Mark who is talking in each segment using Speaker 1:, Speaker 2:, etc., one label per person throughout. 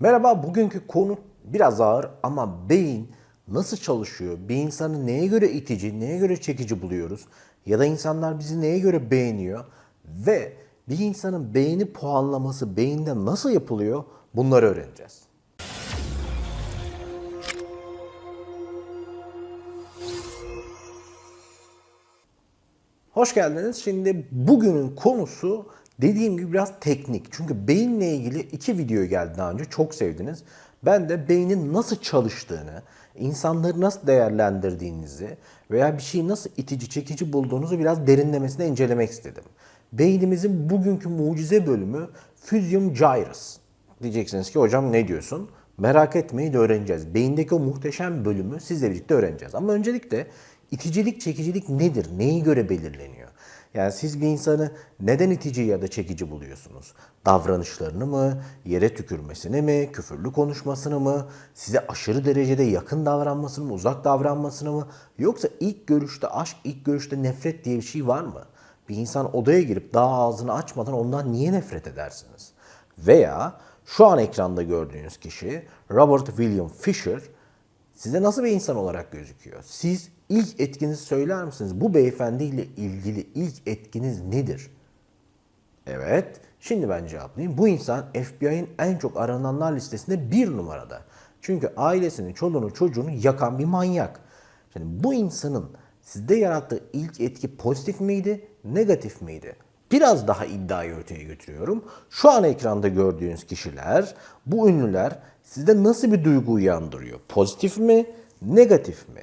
Speaker 1: Merhaba, bugünkü konu biraz ağır ama beyin nasıl çalışıyor? Bir insanı neye göre itici, neye göre çekici buluyoruz? Ya da insanlar bizi neye göre beğeniyor? Ve bir insanın beğeni puanlaması beyinde nasıl yapılıyor? Bunları öğreneceğiz. Hoş geldiniz. Şimdi bugünün konusu dediğim gibi biraz teknik. Çünkü beyinle ilgili iki video geldi daha önce. Çok sevdiniz. Ben de beynin nasıl çalıştığını, insanları nasıl değerlendirdiğinizi veya bir şeyi nasıl itici, çekici bulduğunuzu biraz derinlemesine incelemek istedim. Beynimizin bugünkü mucize bölümü Physium gyrus. Diyeceksiniz ki hocam ne diyorsun? Merak etmeyin öğreneceğiz. Beyindeki o muhteşem bölümü sizle birlikte öğreneceğiz. Ama öncelikle iticilik, çekicilik nedir? Neyi göre belirleniyor? Yani siz bir insanı neden itici ya da çekici buluyorsunuz? Davranışlarını mı, yere tükürmesini mi, küfürlü konuşmasını mı, size aşırı derecede yakın davranmasını mı, uzak davranmasını mı? Yoksa ilk görüşte aşk, ilk görüşte nefret diye bir şey var mı? Bir insan odaya girip daha ağzını açmadan ondan niye nefret edersiniz? Veya şu an ekranda gördüğünüz kişi Robert William Fisher size nasıl bir insan olarak gözüküyor? Siz ilk etkinizi söyler misiniz? Bu beyefendiyle ilgili ilk etkiniz nedir? Evet, şimdi ben cevaplayayım. Bu insan FBI'nin en çok arananlar listesinde bir numarada. Çünkü ailesini, çoluğunu, çocuğunu yakan bir manyak. Şimdi bu insanın sizde yarattığı ilk etki pozitif miydi, negatif miydi? Biraz daha iddiayı öteye götürüyorum. Şu an ekranda gördüğünüz kişiler, bu ünlüler sizde nasıl bir duygu uyandırıyor? Pozitif mi, negatif mi?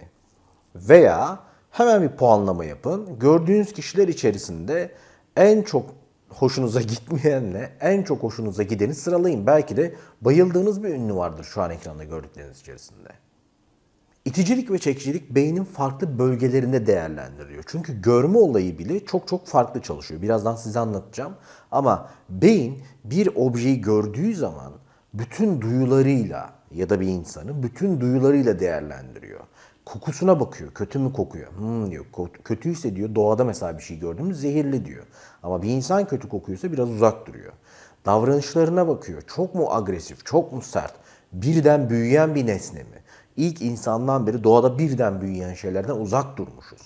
Speaker 1: Veya hemen bir puanlama yapın. Gördüğünüz kişiler içerisinde en çok hoşunuza gitmeyenle en çok hoşunuza gideni sıralayın. Belki de bayıldığınız bir ünlü vardır şu an ekranda gördükleriniz içerisinde. İticilik ve çekicilik beynin farklı bölgelerinde değerlendiriliyor. Çünkü görme olayı bile çok çok farklı çalışıyor. Birazdan size anlatacağım. Ama beyin bir objeyi gördüğü zaman bütün duyularıyla ya da bir insanı bütün duyularıyla değerlendiriyor. Kokusuna bakıyor. Kötü mü kokuyor? Hmm diyor. Kötüyse diyor doğada mesela bir şey gördüğümüz zehirli diyor. Ama bir insan kötü kokuyorsa biraz uzak duruyor. Davranışlarına bakıyor. Çok mu agresif, çok mu sert? Birden büyüyen bir nesne mi? İlk insandan beri doğada birden büyüyen şeylerden uzak durmuşuz.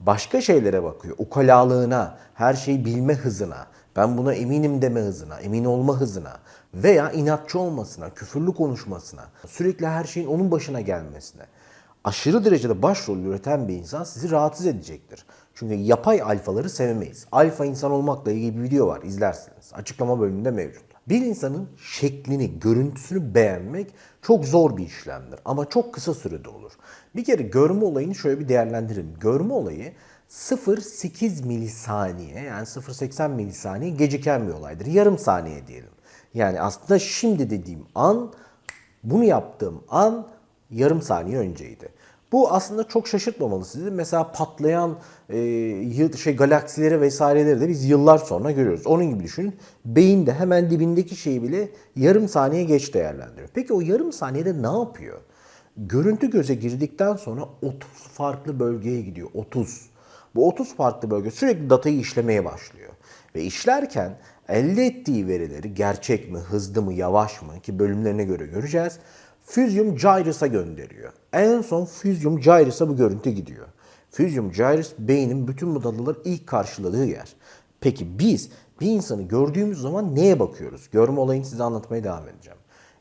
Speaker 1: Başka şeylere bakıyor. Ukalalığına, her şeyi bilme hızına, ben buna eminim deme hızına, emin olma hızına veya inatçı olmasına, küfürlü konuşmasına, sürekli her şeyin onun başına gelmesine. Aşırı derecede başrol üreten bir insan sizi rahatsız edecektir. Çünkü yapay alfaları sevmeyiz. Alfa insan olmakla ilgili bir video var izlersiniz. Açıklama bölümünde mevcut. Bir insanın şeklini, görüntüsünü beğenmek çok zor bir işlemdir ama çok kısa sürede olur. Bir kere görme olayını şöyle bir değerlendirelim. Görme olayı 0.8 milisaniye yani 0.80 milisaniye geciken bir olaydır. Yarım saniye diyelim. Yani aslında şimdi dediğim an bunu yaptığım an yarım saniye önceydi. Bu aslında çok şaşırtmamalı sizi. Mesela patlayan e, şey galaksileri vesaireleri de biz yıllar sonra görüyoruz. Onun gibi düşünün. Beyin de hemen dibindeki şeyi bile yarım saniye geç değerlendiriyor. Peki o yarım saniyede ne yapıyor? Görüntü göze girdikten sonra 30 farklı bölgeye gidiyor. 30. Bu 30 farklı bölge sürekli datayı işlemeye başlıyor. Ve işlerken elde ettiği verileri gerçek mi, hızlı mı, yavaş mı ki bölümlerine göre göreceğiz. Physium gyrus'a gönderiyor. En son Physium gyrus'a bu görüntü gidiyor. Physium gyrus beynin bütün bu dalgaları ilk karşıladığı yer. Peki biz bir insanı gördüğümüz zaman neye bakıyoruz? Görme olayını size anlatmaya devam edeceğim.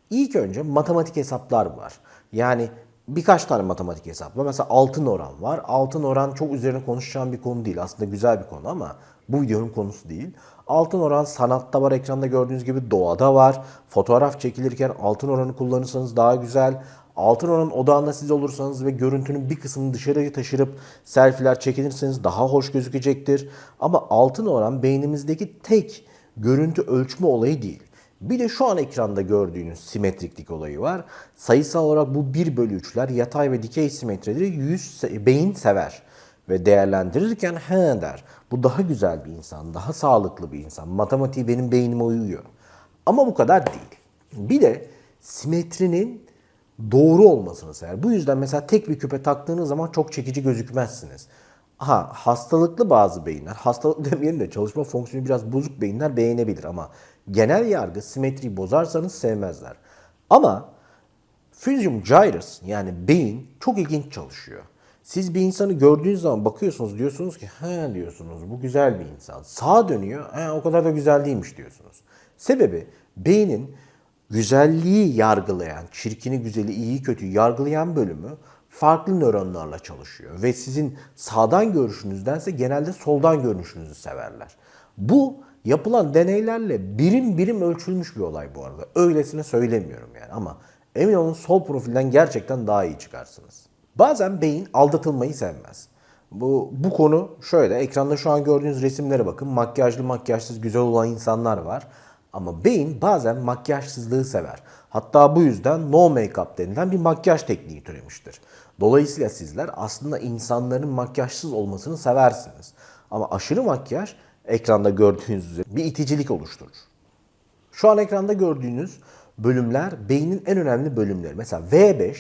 Speaker 1: İlk önce matematik hesaplar var. Yani birkaç tane matematik hesap var. Mesela altın oran var. Altın oran çok üzerine konuşacağım bir konu değil. Aslında güzel bir konu ama bu videonun konusu değil. Altın oran sanatta var, ekranda gördüğünüz gibi doğada var. Fotoğraf çekilirken altın oranı kullanırsanız daha güzel. Altın oranın odağında siz olursanız ve görüntünün bir kısmını dışarıya taşırıp selfie'ler çekilirseniz daha hoş gözükecektir. Ama altın oran beynimizdeki tek görüntü ölçme olayı değil. Bir de şu an ekranda gördüğünüz simetriklik olayı var. Sayısal olarak bu 1 bölü 3'ler yatay ve dikey simetrileri yüz, beyin sever. Ve değerlendirirken he der. Bu daha güzel bir insan, daha sağlıklı bir insan. Matematiği benim beynime uyuyor. Ama bu kadar değil. Bir de simetrinin doğru olmasını sever. Bu yüzden mesela tek bir küpe taktığınız zaman çok çekici gözükmezsiniz. Aha hastalıklı bazı beyinler, hastalıklı demeyelim de çalışma fonksiyonu biraz bozuk beyinler beğenebilir ama genel yargı simetriyi bozarsanız sevmezler. Ama Physium gyrus yani beyin çok ilginç çalışıyor. Siz bir insanı gördüğünüz zaman bakıyorsunuz diyorsunuz ki he diyorsunuz bu güzel bir insan. Sağa dönüyor he, o kadar da güzel değilmiş diyorsunuz. Sebebi beynin güzelliği yargılayan, çirkini güzeli iyi kötüyü yargılayan bölümü farklı nöronlarla çalışıyor. Ve sizin sağdan görüşünüzdense genelde soldan görünüşünüzü severler. Bu yapılan deneylerle birim birim ölçülmüş bir olay bu arada. Öylesine söylemiyorum yani ama emin olun sol profilden gerçekten daha iyi çıkarsınız. Bazen beyin aldatılmayı sevmez. Bu, bu konu şöyle, ekranda şu an gördüğünüz resimlere bakın. Makyajlı makyajsız güzel olan insanlar var. Ama beyin bazen makyajsızlığı sever. Hatta bu yüzden no make-up denilen bir makyaj tekniği türemiştir. Dolayısıyla sizler aslında insanların makyajsız olmasını seversiniz. Ama aşırı makyaj ekranda gördüğünüz üzere bir iticilik oluşturur. Şu an ekranda gördüğünüz bölümler beynin en önemli bölümleri. Mesela V5 e,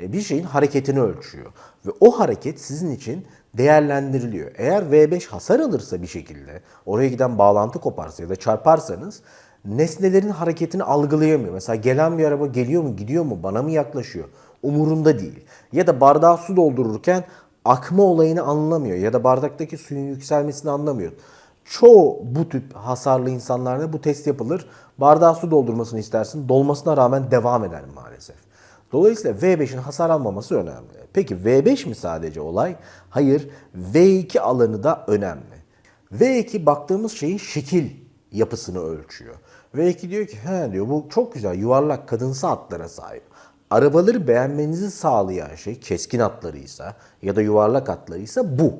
Speaker 1: bir şeyin hareketini ölçüyor. Ve o hareket sizin için değerlendiriliyor. Eğer V5 hasar alırsa bir şekilde, oraya giden bağlantı koparsa ya da çarparsanız nesnelerin hareketini algılayamıyor. Mesela gelen bir araba geliyor mu, gidiyor mu, bana mı yaklaşıyor? Umurunda değil. Ya da bardağa su doldururken akma olayını anlamıyor ya da bardaktaki suyun yükselmesini anlamıyor. Çoğu bu tip hasarlı insanlarda bu test yapılır. Bardağa su doldurmasını istersin. Dolmasına rağmen devam eder maalesef. Dolayısıyla V5'in hasar almaması önemli. Peki V5 mi sadece olay? Hayır. V2 alanı da önemli. V2 baktığımız şeyin şekil yapısını ölçüyor. V2 diyor ki he diyor bu çok güzel yuvarlak kadınsı hatlara sahip. Arabaları beğenmenizi sağlayan şey keskin hatlarıysa ya da yuvarlak hatlarıysa bu.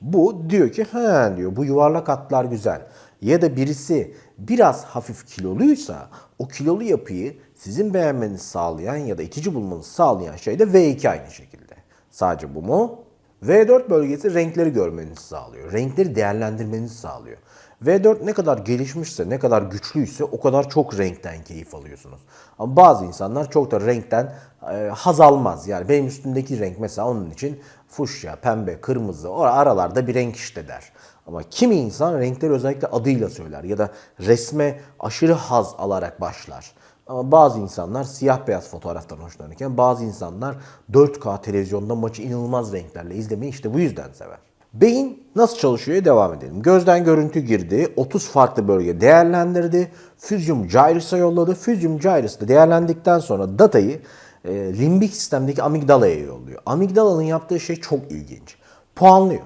Speaker 1: Bu diyor ki he diyor bu yuvarlak hatlar güzel. Ya da birisi biraz hafif kiloluysa o kilolu yapıyı sizin beğenmenizi sağlayan ya da itici bulmanızı sağlayan şey de V2 aynı şekilde. Sadece bu mu? V4 bölgesi renkleri görmenizi sağlıyor. Renkleri değerlendirmenizi sağlıyor. V4 ne kadar gelişmişse, ne kadar güçlüyse o kadar çok renkten keyif alıyorsunuz. Ama bazı insanlar çok da renkten e, haz almaz. Yani benim üstümdeki renk mesela onun için fuşya, pembe, kırmızı o aralarda bir renk işte der. Ama kimi insan renkleri özellikle adıyla söyler ya da resme aşırı haz alarak başlar. Ama bazı insanlar siyah beyaz fotoğraftan hoşlanırken bazı insanlar 4K televizyonda maçı inanılmaz renklerle izlemeyi işte bu yüzden sever. Beyin nasıl çalışıyor devam edelim. Gözden görüntü girdi. 30 farklı bölge değerlendirdi. Physium gyrus'a yolladı. Physium gyrus da değerlendikten sonra datayı e, limbik sistemdeki amigdalaya yolluyor. Amigdalanın yaptığı şey çok ilginç. Puanlıyor.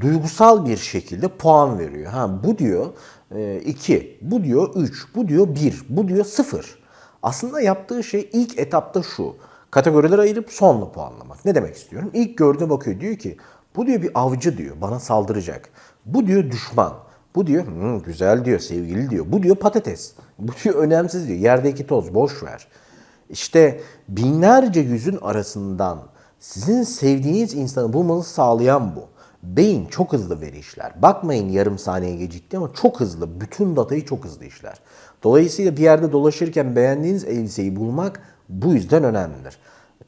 Speaker 1: Duygusal bir şekilde puan veriyor. Ha bu diyor 2, bu diyor 3, bu diyor 1, bu diyor 0. Aslında yaptığı şey ilk etapta şu. Kategoriler ayırıp sonla puanlamak. Ne demek istiyorum? İlk gördüğüne bakıyor diyor ki bu diyor bir avcı diyor bana saldıracak. Bu diyor düşman. Bu diyor "Hmm, güzel diyor sevgili diyor. Bu diyor patates. Bu diyor önemsiz diyor. Yerdeki toz boş ver. İşte binlerce yüzün arasından sizin sevdiğiniz insanı bulmanızı sağlayan bu. Beyin çok hızlı veri işler. Bakmayın yarım saniye gecikti ama çok hızlı. Bütün datayı çok hızlı işler. Dolayısıyla bir yerde dolaşırken beğendiğiniz elbiseyi bulmak bu yüzden önemlidir.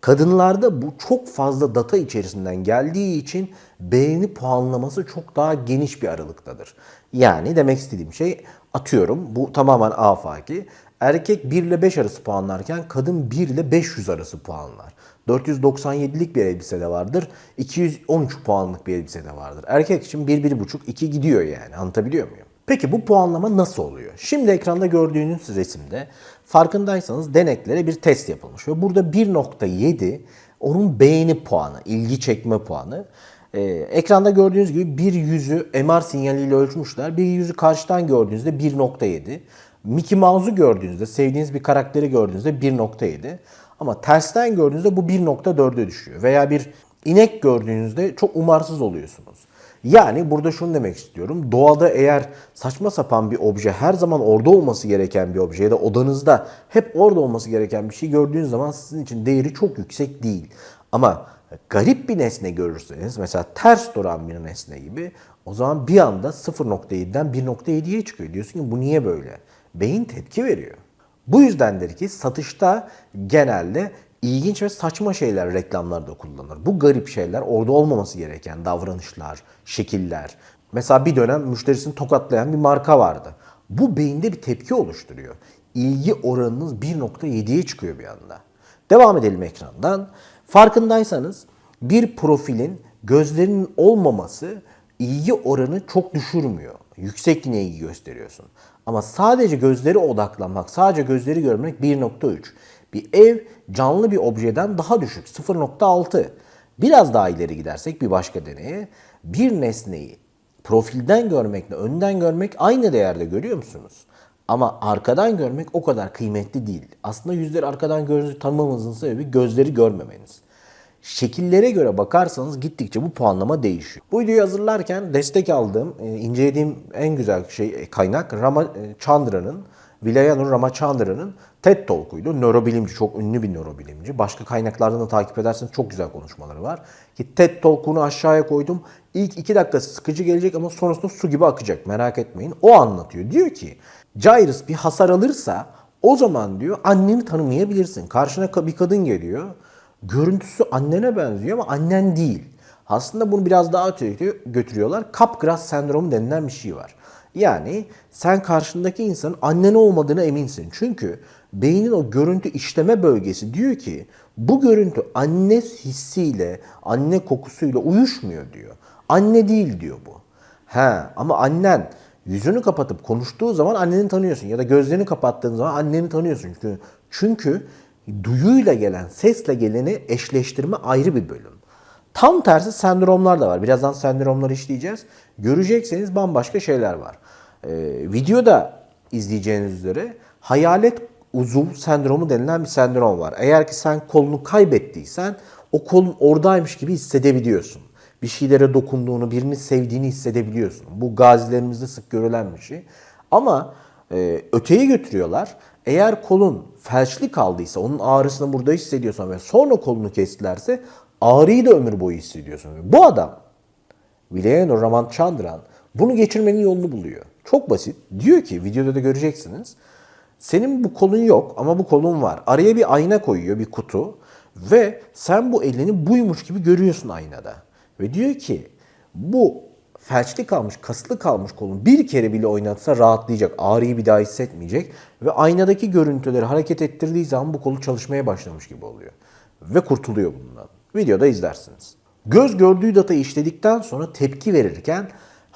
Speaker 1: Kadınlarda bu çok fazla data içerisinden geldiği için beğeni puanlaması çok daha geniş bir aralıktadır. Yani demek istediğim şey atıyorum bu tamamen afaki. Erkek 1 ile 5 arası puanlarken kadın 1 ile 500 arası puanlar. 497'lik bir elbise de vardır. 213 puanlık bir elbise de vardır. Erkek için 1-1,5-2 gidiyor yani. Anlatabiliyor muyum? Peki bu puanlama nasıl oluyor? Şimdi ekranda gördüğünüz resimde farkındaysanız deneklere bir test yapılmış. Ve burada 1.7 onun beğeni puanı, ilgi çekme puanı. Ee, ekranda gördüğünüz gibi bir yüzü MR sinyaliyle ölçmüşler. Bir yüzü karşıdan gördüğünüzde 1.7. Mickey Mouse'u gördüğünüzde, sevdiğiniz bir karakteri gördüğünüzde 1.7. Ama tersten gördüğünüzde bu 1.4'e düşüyor. Veya bir inek gördüğünüzde çok umarsız oluyorsunuz. Yani burada şunu demek istiyorum. Doğada eğer saçma sapan bir obje, her zaman orada olması gereken bir obje ya da odanızda hep orada olması gereken bir şey gördüğünüz zaman sizin için değeri çok yüksek değil. Ama garip bir nesne görürseniz, mesela ters duran bir nesne gibi o zaman bir anda 0.7'den 1.7'ye çıkıyor. Diyorsun ki bu niye böyle? Beyin tepki veriyor. Bu yüzdendir ki satışta genelde ilginç ve saçma şeyler reklamlarda kullanılır. Bu garip şeyler orada olmaması gereken davranışlar, şekiller. Mesela bir dönem müşterisini tokatlayan bir marka vardı. Bu beyinde bir tepki oluşturuyor. ilgi oranınız 1.7'ye çıkıyor bir anda. Devam edelim ekrandan. Farkındaysanız bir profilin gözlerinin olmaması ilgi oranı çok düşürmüyor. Yüksek yine ilgi gösteriyorsun. Ama sadece gözleri odaklanmak, sadece gözleri görmek 1.3. Bir ev canlı bir objeden daha düşük 0.6. Biraz daha ileri gidersek bir başka deneye bir nesneyi profilden görmekle önden görmek aynı değerde görüyor musunuz? Ama arkadan görmek o kadar kıymetli değil. Aslında yüzleri arkadan gördüğünüzü tanımamızın sebebi gözleri görmemeniz. Şekillere göre bakarsanız gittikçe bu puanlama değişiyor. Bu videoyu hazırlarken destek aldığım, e, incelediğim en güzel şey e, kaynak Rama e, Chandra'nın, Vilayanur Ramachandra'nın TED Talk'uydu. Nörobilimci, çok ünlü bir nörobilimci. Başka kaynaklardan da takip ederseniz çok güzel konuşmaları var. Ki TED Talk'unu aşağıya koydum. İlk iki dakikası sıkıcı gelecek ama sonrasında su gibi akacak. Merak etmeyin. O anlatıyor. Diyor ki, Jairus bir hasar alırsa o zaman diyor anneni tanımayabilirsin. Karşına ka- bir kadın geliyor. Görüntüsü annene benziyor ama annen değil. Aslında bunu biraz daha öteye götürüyorlar. Capgras sendromu denilen bir şey var. Yani sen karşındaki insanın annen olmadığına eminsin. Çünkü beynin o görüntü işleme bölgesi diyor ki bu görüntü anne hissiyle, anne kokusuyla uyuşmuyor diyor. Anne değil diyor bu. He ama annen yüzünü kapatıp konuştuğu zaman anneni tanıyorsun ya da gözlerini kapattığın zaman anneni tanıyorsun. Çünkü çünkü duyuyla gelen, sesle geleni eşleştirme ayrı bir bölüm. Tam tersi sendromlar da var. Birazdan sendromları işleyeceğiz. Görecekseniz bambaşka şeyler var. Ee, videoda izleyeceğiniz üzere hayalet uzuv sendromu denilen bir sendrom var. Eğer ki sen kolunu kaybettiysen o kolun oradaymış gibi hissedebiliyorsun. Bir şeylere dokunduğunu, birini sevdiğini hissedebiliyorsun. Bu gazilerimizde sık görülen bir şey. Ama e, öteye götürüyorlar. Eğer kolun felçli kaldıysa, onun ağrısını burada hissediyorsan ve sonra kolunu kestilerse ağrıyı da ömür boyu hissediyorsun. Bu adam Vilayano Ramachandran bunu geçirmenin yolunu buluyor. Çok basit. Diyor ki videoda da göreceksiniz. Senin bu kolun yok ama bu kolun var. Araya bir ayna koyuyor, bir kutu ve sen bu elini buymuş gibi görüyorsun aynada. Ve diyor ki bu felçli kalmış, kaslı kalmış kolun bir kere bile oynatsa rahatlayacak. Ağrıyı bir daha hissetmeyecek. Ve aynadaki görüntüleri hareket ettirdiği zaman bu kolu çalışmaya başlamış gibi oluyor. Ve kurtuluyor bundan. Videoda izlersiniz. Göz gördüğü datayı işledikten sonra tepki verirken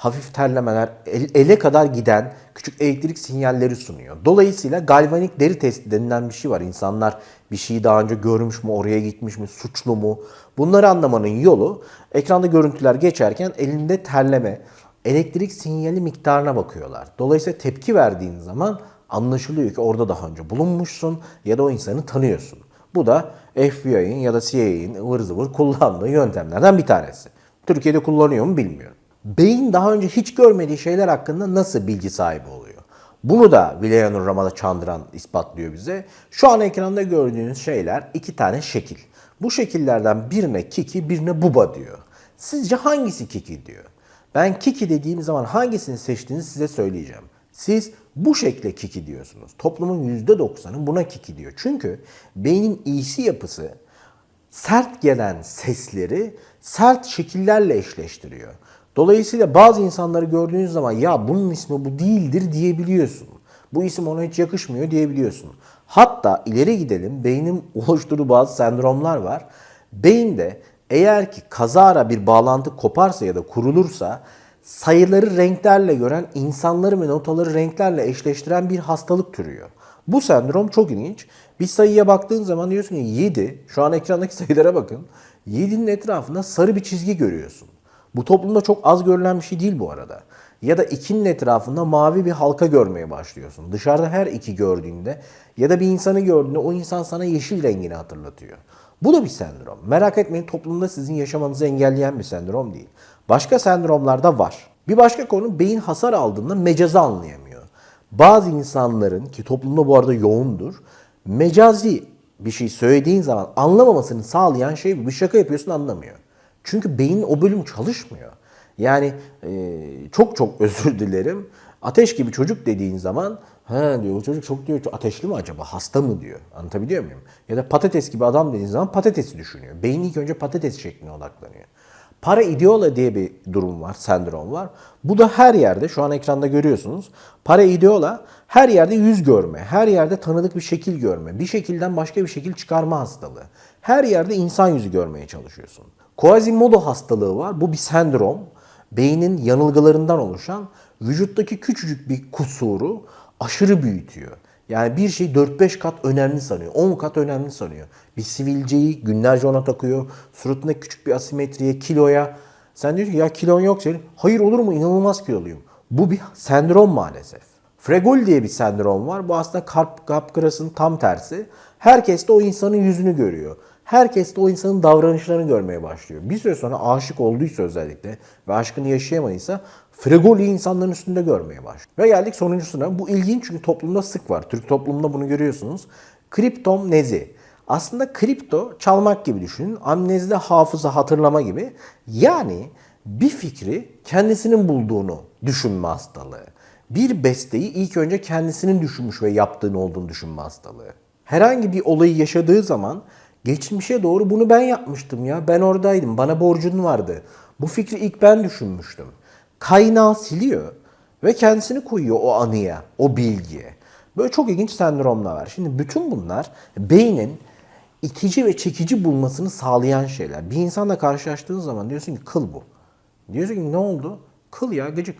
Speaker 1: hafif terlemeler, el- ele kadar giden küçük elektrik sinyalleri sunuyor. Dolayısıyla galvanik deri testi denilen bir şey var. İnsanlar bir şeyi daha önce görmüş mü, oraya gitmiş mi, suçlu mu? Bunları anlamanın yolu ekranda görüntüler geçerken elinde terleme, elektrik sinyali miktarına bakıyorlar. Dolayısıyla tepki verdiğin zaman anlaşılıyor ki orada daha önce bulunmuşsun ya da o insanı tanıyorsun. Bu da FBI'nin ya da CIA'nin ıvır zıvır kullandığı yöntemlerden bir tanesi. Türkiye'de kullanıyor mu bilmiyorum. Beyin daha önce hiç görmediği şeyler hakkında nasıl bilgi sahibi oluyor? Bunu da Vilayanur Ramada Chandran ispatlıyor bize. Şu an ekranda gördüğünüz şeyler iki tane şekil. Bu şekillerden birine Kiki, birine Buba diyor. Sizce hangisi Kiki diyor? Ben Kiki dediğim zaman hangisini seçtiğinizi size söyleyeceğim. Siz bu şekle Kiki diyorsunuz. Toplumun %90'ı buna Kiki diyor. Çünkü beynin iyisi yapısı sert gelen sesleri sert şekillerle eşleştiriyor. Dolayısıyla bazı insanları gördüğünüz zaman ya bunun ismi bu değildir diyebiliyorsun. Bu isim ona hiç yakışmıyor diyebiliyorsun. Hatta ileri gidelim beynin oluşturduğu bazı sendromlar var. Beyinde eğer ki kazara bir bağlantı koparsa ya da kurulursa sayıları renklerle gören insanları ve notaları renklerle eşleştiren bir hastalık türüyor. Bu sendrom çok ilginç. Bir sayıya baktığın zaman diyorsun ki 7, şu an ekrandaki sayılara bakın. 7'nin etrafında sarı bir çizgi görüyorsun. Bu toplumda çok az görülen bir şey değil bu arada. Ya da 2'nin etrafında mavi bir halka görmeye başlıyorsun. Dışarıda her iki gördüğünde ya da bir insanı gördüğünde o insan sana yeşil rengini hatırlatıyor. Bu da bir sendrom. Merak etmeyin toplumda sizin yaşamanızı engelleyen bir sendrom değil. Başka sendromlar da var. Bir başka konu beyin hasar aldığında mecazı anlayamıyor. Bazı insanların ki toplumda bu arada yoğundur. Mecazi bir şey söylediğin zaman anlamamasını sağlayan şey. Bir şaka yapıyorsun anlamıyor. Çünkü beynin o bölüm çalışmıyor. Yani e, çok çok özür dilerim. Ateş gibi çocuk dediğin zaman ha diyor çocuk çok diyor ateşli mi acaba hasta mı diyor. Anlatabiliyor muyum? Ya da patates gibi adam dediğin zaman patatesi düşünüyor. Beyin ilk önce patates şekline odaklanıyor. Pareidola diye bir durum var, sendrom var. Bu da her yerde, şu an ekranda görüyorsunuz. Pareidola her yerde yüz görme, her yerde tanıdık bir şekil görme, bir şekilden başka bir şekil çıkarma hastalığı. Her yerde insan yüzü görmeye çalışıyorsun. Quasimodo hastalığı var. Bu bir sendrom. Beynin yanılgılarından oluşan vücuttaki küçücük bir kusuru aşırı büyütüyor. Yani bir şey 4-5 kat önemli sanıyor. 10 kat önemli sanıyor. Bir sivilceyi günlerce ona takıyor. Suratında küçük bir asimetriye, kiloya. Sen diyorsun ki ya kilon yok senin. Hayır olur mu? İnanılmaz kiloluyum. Bu bir sendrom maalesef. Fregoli diye bir sendrom var. Bu aslında kalp kapkırasının tam tersi. Herkes de o insanın yüzünü görüyor. Herkes de o insanın davranışlarını görmeye başlıyor. Bir süre sonra aşık olduysa özellikle ve aşkını yaşayamadıysa Fregoli'yi insanların üstünde görmeye başlıyor. Ve geldik sonuncusuna. Bu ilginç çünkü toplumda sık var. Türk toplumunda bunu görüyorsunuz. Kriptomnezi. Aslında kripto çalmak gibi düşünün. Amnezide hafıza hatırlama gibi. Yani bir fikri kendisinin bulduğunu düşünme hastalığı. Bir besteyi ilk önce kendisinin düşünmüş ve yaptığını olduğunu düşünme hastalığı. Herhangi bir olayı yaşadığı zaman geçmişe doğru bunu ben yapmıştım ya. Ben oradaydım. Bana borcun vardı. Bu fikri ilk ben düşünmüştüm. Kaynağı siliyor ve kendisini koyuyor o anıya, o bilgiye. Böyle çok ilginç sendromlar var. Şimdi bütün bunlar beynin itici ve çekici bulmasını sağlayan şeyler. Bir insanla karşılaştığın zaman diyorsun ki kıl bu. Diyorsun ki ne oldu? Kıl ya gıcık.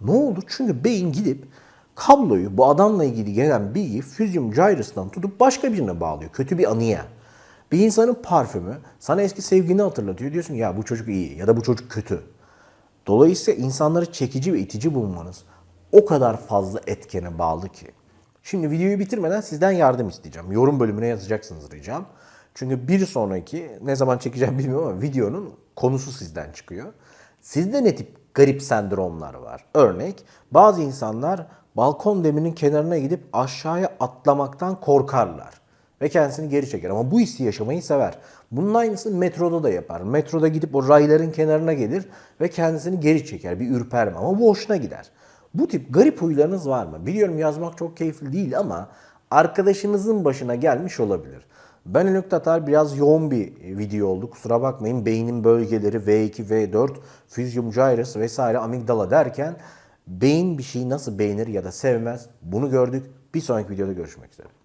Speaker 1: Ne oldu? Çünkü beyin gidip kabloyu bu adamla ilgili gelen bilgiyi füzyum gyrus'tan tutup başka birine bağlıyor. Kötü bir anıya. Bir insanın parfümü sana eski sevgini hatırlatıyor. Diyorsun ya bu çocuk iyi ya da bu çocuk kötü. Dolayısıyla insanları çekici ve itici bulmanız o kadar fazla etkene bağlı ki. Şimdi videoyu bitirmeden sizden yardım isteyeceğim. Yorum bölümüne yazacaksınız ricam. Çünkü bir sonraki ne zaman çekeceğim bilmiyorum ama videonun konusu sizden çıkıyor. Sizde ne tip garip sendromlar var? Örnek bazı insanlar balkon deminin kenarına gidip aşağıya atlamaktan korkarlar ve kendisini geri çeker. Ama bu hissi yaşamayı sever. Bunun aynısını metroda da yapar. Metroda gidip o rayların kenarına gelir ve kendisini geri çeker. Bir ürperme ama bu hoşuna gider. Bu tip garip huylarınız var mı? Biliyorum yazmak çok keyifli değil ama arkadaşınızın başına gelmiş olabilir. Ben Önük Tatar biraz yoğun bir video oldu. Kusura bakmayın beynin bölgeleri V2, V4, füzyum gyrus vesaire amigdala derken beyin bir şeyi nasıl beğenir ya da sevmez bunu gördük. Bir sonraki videoda görüşmek üzere.